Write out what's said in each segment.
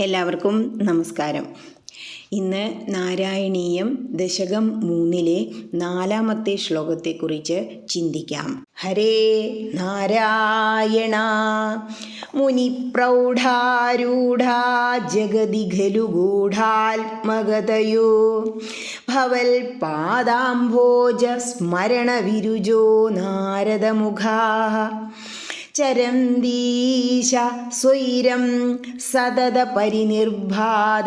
എല്ലാവർക്കും നമസ്കാരം. ഇന്ന് നാരായണീയം ദശകം മൂന്നിലെ നാലാമത്തെ ശ്ലോകത്തെക്കുറിച്ച് ചിന്തിക്കാം. ഹരേ നാരായണ മുനിപ്രൗഢാരൂഢാ ജഗതി ഖലു ഗൂഢാത്മകതയോ ഭവൽ പാദാംഭോജ സ്മരണ വിരുജോ നാരദമുഖാ. ചരന്തീശ സ്വൈരം സതത പരിനിർഭാത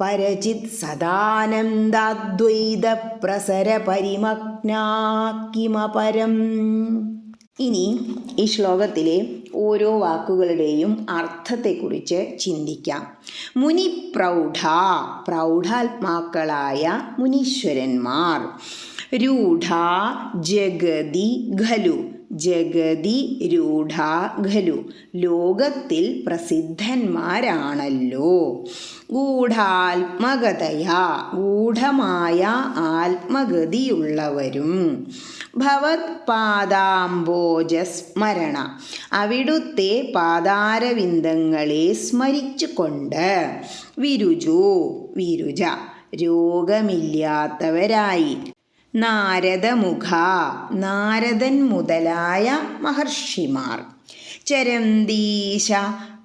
പരചിത് സദാനന്ദാദ്വൈത പ്രസര പരിമഗ്നാക്കിമപരം. ഇനി ഈ ശ്ലോകത്തിലെ ഓരോ വാക്കുകളുടെയും അർത്ഥത്തെക്കുറിച്ച് ചിന്തിക്കാം. മുനി പ്രൗഢ പ്രൗഢാത്മാക്കളായ മുനീശ്വരന്മാർ. രൂഢ ജഗതി ഖലു. ജഗതി രൂഢാഖലു ലോകത്തിൽ പ്രസിദ്ധന്മാരാണല്ലോ. ഗൂഢാത്മകതയാ ഗൂഢമായ ആത്മഗതിയുള്ളവരും. ഭവത് പാദാംബോജസ്മരണ. അവിടുത്തെ പാതാരവിന്ദങ്ങളെ സ്മരിച്ചുകൊണ്ട് വിരുജോ വിരുജ രോഗമില്ലാത്തവരായി. നാരദമുഖ നാരദൻ മുതലായ മഹർഷിമാർ. ചരന്തീശ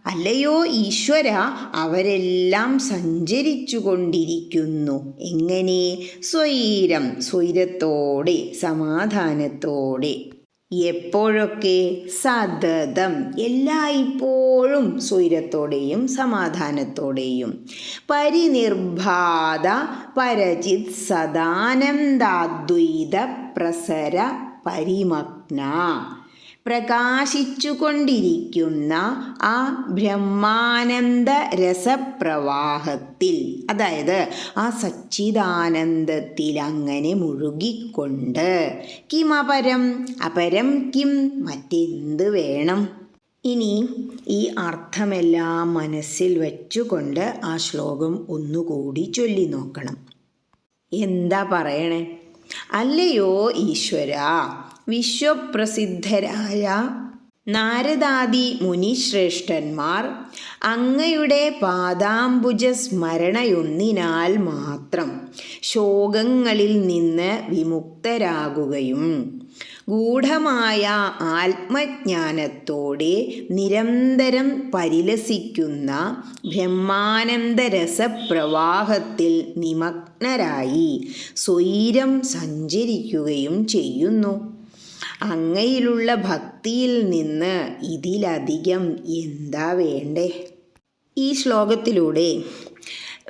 അല്ലയോ ഈശ്വര അവരെല്ലാം സഞ്ചരിച്ചു കൊണ്ടിരിക്കുന്നു എങ്ങനെ? സ്വൈരം സ്വൈരത്തോടെ സമാധാനത്തോടെ. എപ്പോഴൊക്കെ സതതം എല്ലായ്പ്പോഴും സ്വൈരത്തോടെയും സമാധാനത്തോടെയും പരിനിർബാധ പരചിത് സദാനന്ദാദ്വൈത പ്രസര പരിമഗ്ന പ്രകാശിച്ചുകൊണ്ടിരിക്കുന്ന ആ ബ്രഹ്മാനന്ദ രസപ്രവാഹത്തിൽ അതായത് ആ സച്ചിദാനന്ദത്തിൽ അങ്ങനെ മുഴുകിക്കൊണ്ട് കിം അപരം അപരം കിം മറ്റെന്ത് വേണം? ഇനി ഈ അർത്ഥമെല്ലാം മനസ്സിൽ വെച്ചുകൊണ്ട് ആ ശ്ലോകം ഒന്നുകൂടി ചൊല്ലി നോക്കണം. എന്താ പറയണേ? അല്ലയോ ഈശ്വര വിശ്വപ്രസിദ്ധരായ നാരദാദി മുനിശ്രേഷ്ഠന്മാർ അങ്ങയുടെ പാദാംബുജ സ്മരണയൊന്നിനാൽ മാത്രം ശോകങ്ങളിൽ നിന്ന് വിമുക്തരാകുകയും ഗൂഢമായ ആത്മജ്ഞാനത്തോടെ നിരന്തരം പരിലസിക്കുന്ന ബ്രഹ്മാനന്ദരസപ്രവാഹത്തിൽ നിമഗ്നരായി സ്വൈരം സഞ്ചരിക്കുകയും ചെയ്യുന്നു. അങ്ങയിലുള്ള ഭക്തിയിൽ നിന്ന് ഇതിലധികം എന്താ വേണ്ടേ? ഈ ശ്ലോകത്തിലൂടെ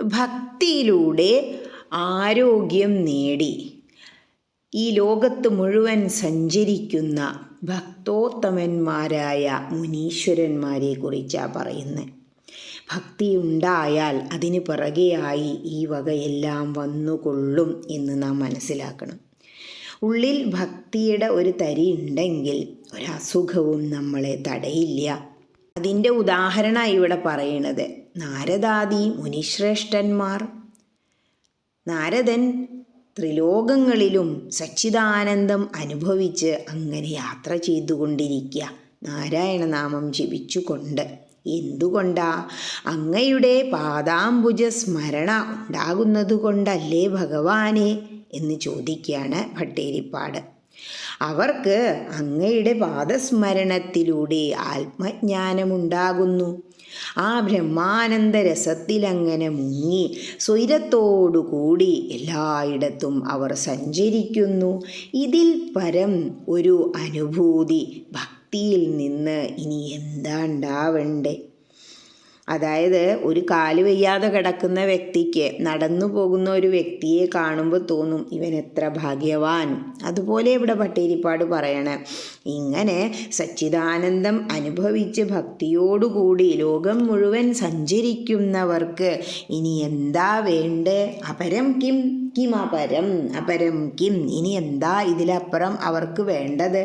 ഭക്തിയിലൂടെ ആരോഗ്യം നേടി. ഈ ലോകത്ത് മുഴുവൻ സഞ്ചരിക്കുന്ന ഭക്തോത്തമന്മാരായ മുനീശ്വരന്മാരെ കുറിച്ചാണ് പറയുന്നത് ഭക്തി ഉണ്ടായാൽ അതിന് പിറകെയായി ഈ വകയെല്ലാം വന്നുകൊള്ളും എന്ന് നാം മനസ്സിലാക്കണം. ഉള്ളിൽ ഭക്തിയുടെ ഒരു തരി ഉണ്ടെങ്കിൽ ഒരസുഖവും നമ്മളെ തടയില്ല. അതിന്റെ ഉദാഹരണമായി ഇവിടെ പറയണത് നാരദാദി മുനിശ്രേഷ്ഠന്മാർ നാരദൻ ത്രിലോകങ്ങളിലും സച്ചിദാനന്ദം അനുഭവിച്ച് അങ്ങനെ യാത്ര ചെയ്തുകൊണ്ടിരിക്കുക. നാരായണനാമം ജപിച്ചുകൊണ്ട് എന്തുകൊണ്ടാ? അങ്ങയുടെ പാദാംബുജ സ്മരണ ഉണ്ടാകുന്നതുകൊണ്ടല്ലേ ഭഗവാനെ? എന്ന് ചോദിക്കുകയാണ് ഭട്ടേരിപ്പാട്. അവർക്ക് അങ്ങയുടെ പാദസ്മരണത്തിലൂടെ ആത്മജ്ഞാനമുണ്ടാകുന്നു. ആ ബ്രഹ്മാനന്ദ രസത്തിലങ്ങനെ മുങ്ങി സ്വൈരത്തോടുകൂടി എല്ലായിടത്തും അവർ സഞ്ചരിക്കുന്നു. ഇതിൽ പരം ഒരു അനുഭൂതി ഭക്തിയിൽ നിന്ന് ഇനി എന്താ ഉണ്ടാവണ്ടേ? അതായത് ഒരു കാൽ വയ്യാതെ കിടക്കുന്ന വ്യക്തിക്ക് നടന്നു പോകുന്ന ഒരു വ്യക്തിയെ കാണുമ്പോൾ തോന്നും ഇവൻ എത്ര ഭാഗ്യവാൻ. അതുപോലെ ഇവിടെ പട്ടേരിപ്പാട് പറയണേ ഇങ്ങനെ സച്ചിദാനന്ദം അനുഭവിച്ച് ഭക്തിയോടുകൂടി ലോകം മുഴുവൻ സഞ്ചരിക്കുന്നവർക്ക് ഇനി എന്താ വേണ്ടേ? അപരം കിം കിം അപരം അപരം കിം. ഇനി എന്താ ഇതിലപ്പുറം അവർക്ക് വേണ്ടത്?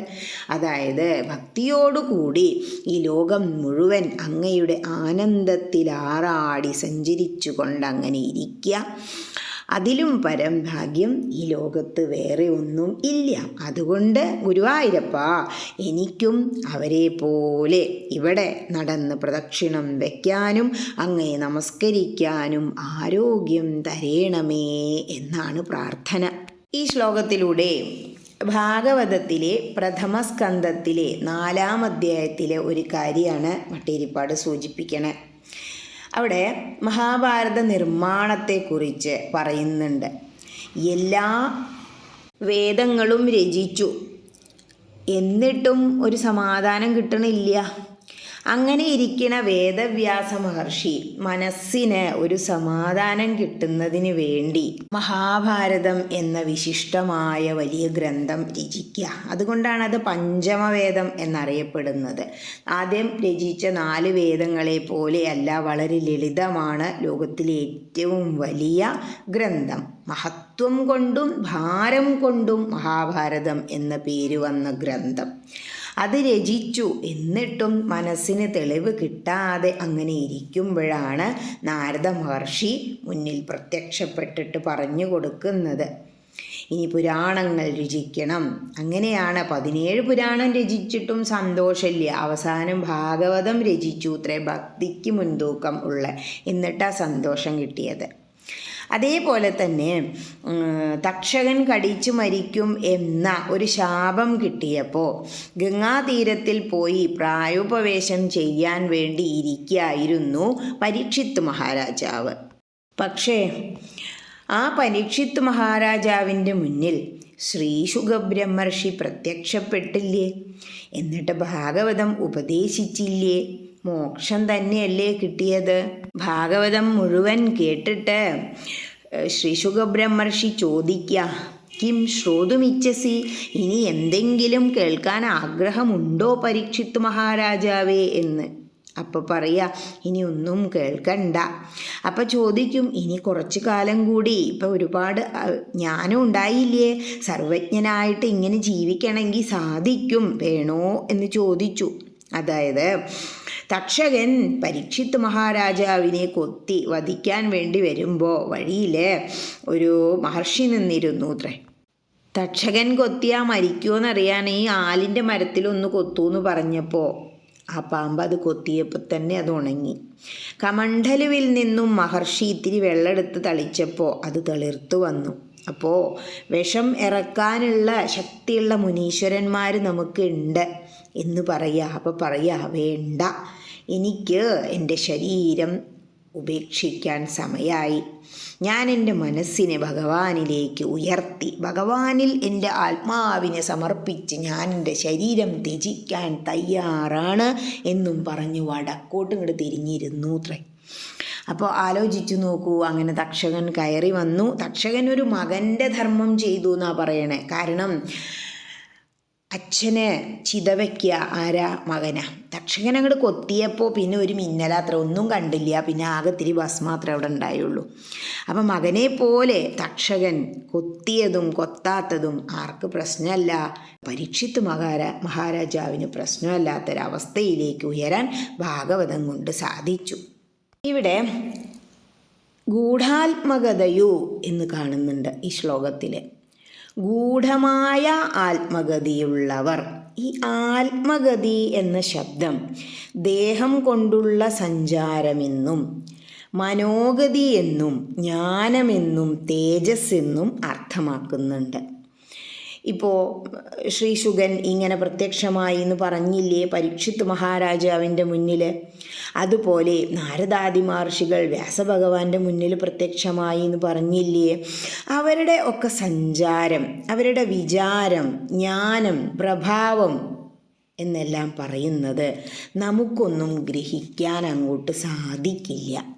അതായത് ഭക്തിയോടുകൂടി ഈ ലോകം മുഴുവൻ അങ്ങയുടെ ആനന്ദത്തിലാറാടി സഞ്ചരിച്ചു കൊണ്ട് അങ്ങനെ ഇരിക്കുക അതിലും പരം ഭാഗ്യം ഈ ലോകത്ത് വേറെ ഒന്നും ഇല്ല. അതുകൊണ്ട് ഗുരുവായൂരപ്പ എനിക്കും അവരെ പോലെ ഇവിടെ നടന്ന് പ്രദക്ഷിണം വയ്ക്കാനും അങ്ങയെ നമസ്കരിക്കാനും ആരോഗ്യം തരേണമേ എന്നാണ് പ്രാർത്ഥന. ഈ ശ്ലോകത്തിലൂടെ ഭാഗവതത്തിലെ പ്രഥമ സ്കന്ധത്തിലെ നാലാം അധ്യായത്തിലെ ഒരു കാര്യമാണ് മട്ടേരിപ്പാട് സൂചിപ്പിക്കണേ. അവിടെ മഹാഭാരത നിർമ്മാണത്തെക്കുറിച്ച് പറയുന്നുണ്ട്. എല്ലാ വേദങ്ങളും രചിച്ചു. എന്നിട്ടും ഒരു സമാധാനം കിട്ടണില്ല. അങ്ങനെ ഇരിക്കണ വേദവ്യാസ മഹർഷി മനസ്സിന് ഒരു സമാധാനം കിട്ടുന്നതിന് വേണ്ടി മഹാഭാരതം എന്ന വിശിഷ്ടമായ വലിയ ഗ്രന്ഥം രചിക്കുക. അതുകൊണ്ടാണ് അത് പഞ്ചമവേദം എന്നറിയപ്പെടുന്നത്. ആദ്യം രചിച്ച നാല് വേദങ്ങളെ പോലെയല്ല വളരെ ലളിതമാണ് ലോകത്തിലെ ഏറ്റവും വലിയ ഗ്രന്ഥം. മഹത്വം കൊണ്ടും ഭാരം കൊണ്ടും മഹാഭാരതം എന്ന പേര് വന്ന ഗ്രന്ഥം. അത് രചിച്ചു. എന്നിട്ടും മനസ്സിന് തെളിവ് കിട്ടാതെ അങ്ങനെ ഇരിക്കുമ്പോഴാണ് നാരദ മഹർഷി മുന്നിൽ പ്രത്യക്ഷപ്പെട്ടിട്ട് പറഞ്ഞു കൊടുക്കുന്നത്. ഇനി പുരാണങ്ങൾ രചിക്കണം. അങ്ങനെയാണ് പതിനേഴ് പുരാണം രചിച്ചിട്ടും സന്തോഷമില്ല. അവസാനം ഭാഗവതം രചിച്ചു. ഇത്ര ഭക്തിക്ക് മുൻതൂക്കം ഉള്ള. എന്നിട്ടാ സന്തോഷം കിട്ടിയത്. അതേപോലെ തന്നെ തക്ഷകൻ കടിച്ചു മരിക്കും എന്ന ഒരു ശാപം കിട്ടിയപ്പോൾ ഗംഗാതീരത്തിൽ പോയി പ്രായോപവേശം ചെയ്യാൻ വേണ്ടി ഇരിക്കായിരുന്നു പരീക്ഷിത് മഹാരാജാവ്. പക്ഷേ ആ പരീക്ഷിത് മഹാരാജാവിന്റെ മുന്നിൽ ശ്രീ ശുഖബ്രഹ്മർഷി പ്രത്യക്ഷപ്പെട്ടില്ലേ? എന്നിട്ട് ഭാഗവതം ഉപദേശിച്ചില്ലേ? മോക്ഷം തന്നെയല്ലേ കിട്ടിയത്? ഭാഗവതം മുഴുവൻ കേട്ടിട്ട് ശ്രീ ശുഖബ്രഹ്മർഷി ചോദിക്ക കിം ശ്രോതുമിച്ചസി ഇനി എന്തെങ്കിലും കേൾക്കാൻ ആഗ്രഹമുണ്ടോ പരീക്ഷിത് മഹാരാജാവേ? എന്ന്. അപ്പോൾ പറയാ ഇനി ഒന്നും കേൾക്കണ്ട. അപ്പോൾ ചോദിക്കും ഇനി കുറച്ച് കാലം കൂടി ഇപ്പോൾ ഒരുപാട് ജ്ഞാനം ഉണ്ടായില്ലേ? സർവജ്ഞനായിട്ട് ഇങ്ങനെ ജീവിക്കണമെങ്കിൽ സാധിക്കും വേണോ? എന്ന് ചോദിച്ചു. അതായത് തക്ഷകൻ പരീക്ഷിത് മഹാരാജാവിനെ കൊത്തി വധിക്കാൻ വേണ്ടി വരുമ്പോൾ വഴിയിൽ ഒരു മഹർഷി നിന്നിരുന്നു അത്രേ തക്ഷകൻ കൊത്തിയാൽ മരിക്കുമെന്നറിയാൻ ഈ ആലിന്റെ മരത്തിലൊന്ന് കൊത്തു എന്ന് പറഞ്ഞപ്പോൾ ആ പാമ്പ് അത് കൊത്തിയപ്പോൾ തന്നെ അത് ഉണങ്ങി. കമണ്ഡലുവിൽ നിന്നും മഹർഷി ഇത്തിരി വെള്ളമെടുത്ത് തളിച്ചപ്പോൾ അത് തെളിർത്തു വന്നു. അപ്പോൾ വിഷം ഇറക്കാനുള്ള ശക്തിയുള്ള മുനീശ്വരന്മാർ നമുക്ക് ഉണ്ട്. എന്ന് പറയുക. അപ്പോൾ പറയുക വേണ്ട. എനിക്ക് എന്റെ ശരീരം ഉപേക്ഷിക്കാൻ സമയായി. ഞാൻ എന്റെ മനസ്സിനെ ഭഗവാനിലേക്ക് ഉയർത്തി. ഭഗവാനിൽ എന്റെ ആത്മാവിനെ സമർപ്പിച്ച് ഞാൻ എന്റെ ശരീരം ത്യജിക്കാൻ തയ്യാറാണ് എന്നും പറഞ്ഞു വടക്കോട്ട് ഇങ്ങോട്ട് തിരിഞ്ഞിരുന്നു അത്രേ. അപ്പോൾ ആലോചിച്ചു നോക്കൂ അങ്ങനെ തക്ഷകൻ കയറി വന്നു. തക്ഷകൻ ഒരു മകന്റെ ധർമ്മം ചെയ്തു എന്നാണ് പറയണേ. കാരണം അച്ഛന് ചിതവയ്ക്കുക ആരാ മകനാ? തക്ഷകൻ അങ്ങോട്ട് കൊത്തിയപ്പോൾ പിന്നെ ഒരു മിന്നലാത്ര ഒന്നും കണ്ടില്ല. പിന്നെ ആകെ തിരി ബസ് മാത്രമേ അവിടെ ഉണ്ടായുള്ളൂ. അപ്പം മകനെ പോലെ തക്ഷകൻ കൊത്തിയതും കൊത്താത്തതും ആർക്ക് പ്രശ്നമല്ല. പരീക്ഷിത്ത് മഹാരാ മഹാരാജാവിന് പ്രശ്നമല്ലാത്തൊരവസ്ഥയിലേക്ക് ഉയരാൻ ഭാഗവതം കൊണ്ട് സാധിച്ചു. ഇവിടെ ഗൂഢാത്മകതയോ എന്ന് കാണുന്നുണ്ട് ഈ ശ്ലോകത്തിൽ ഗൂഢമായ ആത്മഗതിയുള്ളവർ. ഈ ആത്മഗതി എന്ന ശബ്ദം ദേഹം കൊണ്ടുള്ള സഞ്ചാരമെന്നും മനോഗതി എന്നും ജ്ഞാനമെന്നും തേജസ് എന്നും അർത്ഥമാക്കുന്നുണ്ട്. ഇപ്പോൾ ശ്രീ ശുഗൻ ഇങ്ങനെ പ്രത്യക്ഷമായി എന്ന് പറഞ്ഞില്ലേ പരീക്ഷിത്ത് മഹാരാജാവിന്റെ മുന്നിൽ അതുപോലെ നാരദാദി മഹർഷികൾ വ്യാസഭഗവാന്റെ മുന്നിൽ പ്രത്യക്ഷമായി എന്ന് പറഞ്ഞില്ലേ? അവരുടെ ഒക്കെ സഞ്ചാരം അവരുടെ വിചാരം ജ്ഞാനം പ്രഭാവം എന്നെല്ലാം പറയുന്നത് നമുക്കൊന്നും ഗ്രഹിക്കാൻ അങ്ങോട്ട് സാധിക്കില്ല.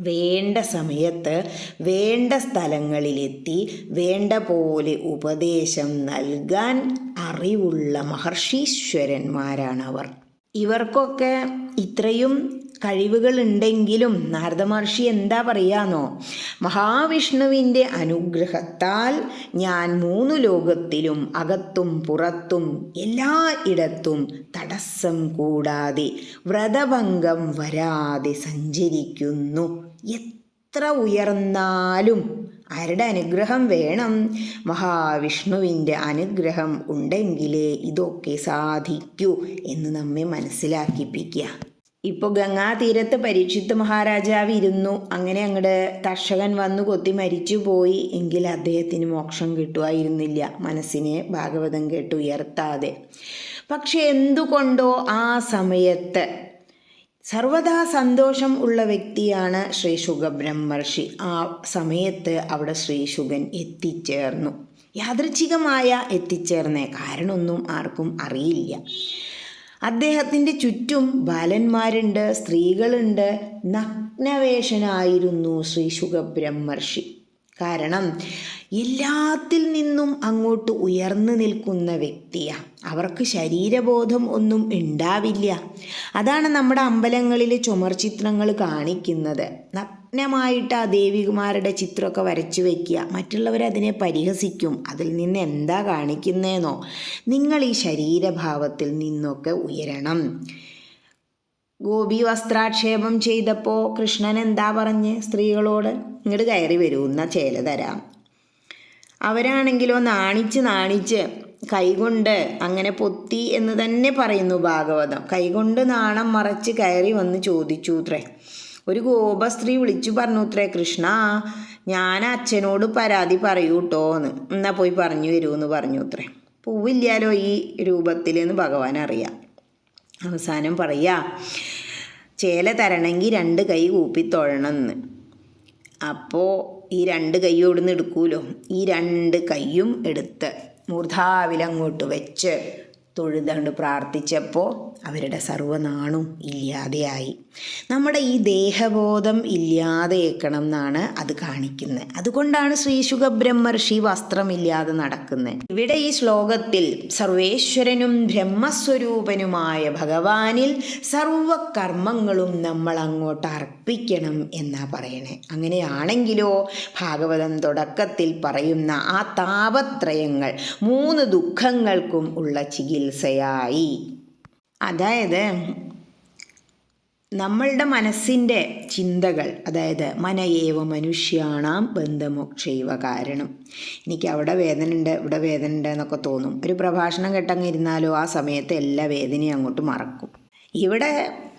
വേണ്ട സമയത്ത് വേണ്ട സ്ഥലങ്ങളിലെത്തി വേണ്ട പോലെ ഉപദേശം നൽകാൻ അറിവുള്ള മഹർഷീശ്വരന്മാരാണ് അവർ ഇവർക്കൊക്കെ ഇത്രയും കഴിവുകളുണ്ടെങ്കിലും നാരദ മഹർഷി എന്താ പറയാന്നോ? മഹാവിഷ്ണുവിന്റെ അനുഗ്രഹത്താൽ ഞാൻ മൂന്ന് ലോകത്തിലും അകത്തും പുറത്തും എല്ലാ ഇടത്തും തടസ്സം കൂടാതെ വ്രതഭംഗം വരാതെ സഞ്ചരിക്കുന്നു. എത്ര ഉയർന്നാലും ആരുടെ അനുഗ്രഹം വേണം? മഹാവിഷ്ണുവിന്റെ അനുഗ്രഹം ഉണ്ടെങ്കിലേ ഇതൊക്കെ സാധിക്കൂ എന്ന് നമ്മെ മനസ്സിലാക്കിപ്പിക്കുക. ഇപ്പോൾ ഗംഗാതീരത്ത് പരീക്ഷിത്ത് മഹാരാജാവ് ഇരുന്നു അങ്ങനെ അങ്ങോട്ട് തർഷകൻ വന്നു കൊത്തി മരിച്ചു പോയി. എങ്കിൽ അദ്ദേഹത്തിന് മോക്ഷം കിട്ടുമായിരുന്നില്ല മനസ്സിനെ ഭാഗവതം കേട്ട് ഉയർത്താതെ. പക്ഷെ എന്തുകൊണ്ടോ ആ സമയത്ത് സർവദാ സന്തോഷം ഉള്ള വ്യക്തിയാണ് ശ്രീ ശുഖബ്രഹ്മർഷി ആ സമയത്ത് അവിടെ ശ്രീ ശുഗൻ എത്തിച്ചേർന്നു. യാദൃച്ഛികമായ എത്തിച്ചേർന്നേ. കാരണമൊന്നും ആർക്കും അറിയില്ല. അദ്ദേഹത്തിന്റെ ചുറ്റും ബാലന്മാരുണ്ട് സ്ത്രീകളുണ്ട്. നഗ്നവേഷനായിരുന്നു ശ്രീ ശുഖബ്രഹ്മർഷി കാരണം എല്ലാത്തിൽ നിന്നും അങ്ങോട്ട് ഉയർന്നു നിൽക്കുന്ന വ്യക്തിയാണ് അവർക്ക് ശരീരബോധം ഒന്നും ഉണ്ടാവില്ല. അതാണ് നമ്മുടെ അമ്പലങ്ങളിൽ ചുമർചിത്രങ്ങൾ കാണിക്കുന്നത്. നഗ്നമായിട്ട് ആ ദേവികുമാരുടെ ചിത്രമൊക്കെ വരച്ചു വയ്ക്കുക മറ്റുള്ളവർ അതിനെ പരിഹസിക്കും. അതിൽ നിന്ന് എന്താ കാണിക്കുന്നതെന്നോ നിങ്ങൾ ഈ ശരീരഭാവത്തിൽ നിന്നൊക്കെ ഉയരണം. ഗോപി വസ്ത്രാക്ഷേപം ചെയ്തപ്പോൾ കൃഷ്ണൻ എന്താ പറഞ്ഞ് സ്ത്രീകളോട്? ഇങ്ങോട്ട് കയറി വരൂ എന്നാ ചേല തരാം. അവരാണെങ്കിലോ നാണിച്ച് നാണിച്ച് കൈകൊണ്ട് അങ്ങനെ പൊത്തി എന്ന് തന്നെ പറയുന്നു ഭാഗവതം. കൈകൊണ്ട് നാണം മറച്ച് കയറി വന്ന് ചോദിച്ചു അത്രേ ഒരു ഗോപസ്ത്രീ വിളിച്ചു പറഞ്ഞു ഉത്രേ കൃഷ്ണ ഞാൻ അച്ഛനോട് പരാതി പറയൂ കേട്ടോ എന്ന് എന്നാൽ പോയി പറഞ്ഞു വരൂ എന്ന് പറഞ്ഞു ഉത്രേ. പൂവില്ലാലോ ഈ രൂപത്തിലെന്ന് ഭഗവാൻ അറിയാം. അവസാനം പറയാ ചേല തരണമെങ്കിൽ രണ്ട് കൈ കൂപ്പി തൊഴണമെന്ന് അപ്പോൾ ഈ രണ്ട് കൈയും ഇവിടുന്ന് എടുക്കൂലോ? ഈ രണ്ട് കൈയും എടുത്ത് മൂർധാവിലങ്ങോട്ട് വെച്ച് തൊഴുതണ്ട് പ്രാർത്ഥിച്ചപ്പോൾ അവരുടെ സർവനാണും ഇല്ലാതെയായി. നമ്മുടെ ഈ ദേഹബോധം ഇല്ലാതെയേക്കണം എന്നാണ് അത് കാണിക്കുന്നത് അതുകൊണ്ടാണ് ശ്രീ ശുഖബ്രഹ്മർഷി വസ്ത്രമില്ലാതെ നടക്കുന്നത് ഇവിടെ ഈ ശ്ലോകത്തിൽ സർവേശ്വരനും ബ്രഹ്മസ്വരൂപനുമായ ഭഗവാനിൽ സർവകർമ്മങ്ങളും നമ്മൾ അങ്ങോട്ട് അർപ്പിക്കണം എന്നാ പറയണേ. അങ്ങനെയാണെങ്കിലോ ഭാഗവതം തുടക്കത്തിൽ പറയുന്ന ആ താപത്രയങ്ങൾ മൂന്ന് ദുഃഖങ്ങൾക്കും ഉള്ള ചികിത്സയായി. അതായത് നമ്മളുടെ മനസ്സിന്റെ ചിന്തകൾ അതായത് മനയേവ മനുഷ്യാണാം ബന്ധമോക്ഷൈവ കാരണം. എനിക്ക് അവിടെ വേദന ഉണ്ട് ഇവിടെ വേദന ഉണ്ട് എന്നൊക്കെ തോന്നും. ഒരു പ്രഭാഷണം കേട്ടങ്ങ് ഇരുന്നാലോ ആ സമയത്ത് എല്ലാ വേദനയും അങ്ങോട്ട് മറക്കും. ഇവിടെ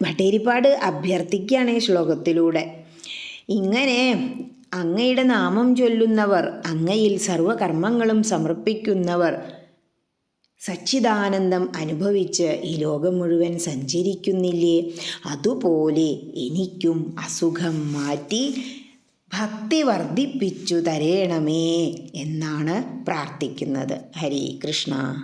ഭട്ടേരിപ്പാട് അഭ്യർത്ഥിക്കുകയാണ് ഈ ശ്ലോകത്തിലൂടെ. ഇങ്ങനെ അങ്ങയുടെ നാമം ചൊല്ലുന്നവർ അങ്ങയിൽ സർവകർമ്മങ്ങളും സമർപ്പിക്കുന്നവർ സച്ചിദാനന്ദം അനുഭവിച്ച് ഈ ലോകം മുഴുവൻ സഞ്ചരിക്കുന്നില്ലേ? അതുപോലെ എനിക്കും അസുഖം മാറ്റി ഭക്തി വർദ്ധിപ്പിച്ചു തരേണമേ എന്നാണ് പ്രാർത്ഥിക്കുന്നത്. ഹരി കൃഷ്ണ.